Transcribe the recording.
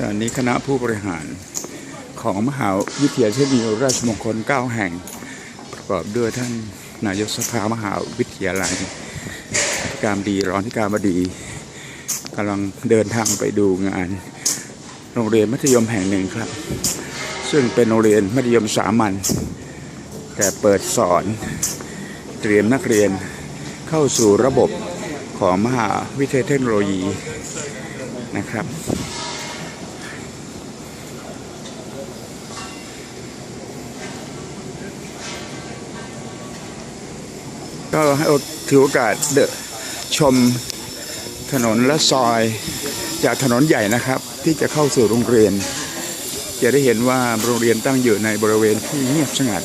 ตอนนี้คณะผู้บริหารของมหาวิทยาลัยเทคโนโลยีราชมงคล 9 แห่ง ประกอบด้วยท่านนายกสภามหาวิทยาลัยการดีรองอธิการบดีกำลังเดินทางไปดูงาน โรงเรียนมัธยมแห่งหนึ่งครับ ซึ่งเป็นโรงเรียนมัธยมสามัญแต่เปิดสอนเตรียมนักเรียนเข้าสู่ระบบของมหาวิทยาลัยเทคโนโลยีนะครับ ก็ให้ถือโอกาสเดนชมถนนและซอย จากถนนใหญ่นะครับ ที่จะเข้าสู่โรงเรียน จะได้เห็นว่าโรงเรียนตั้งอยู่ในบริเวณที่เงียบสงัด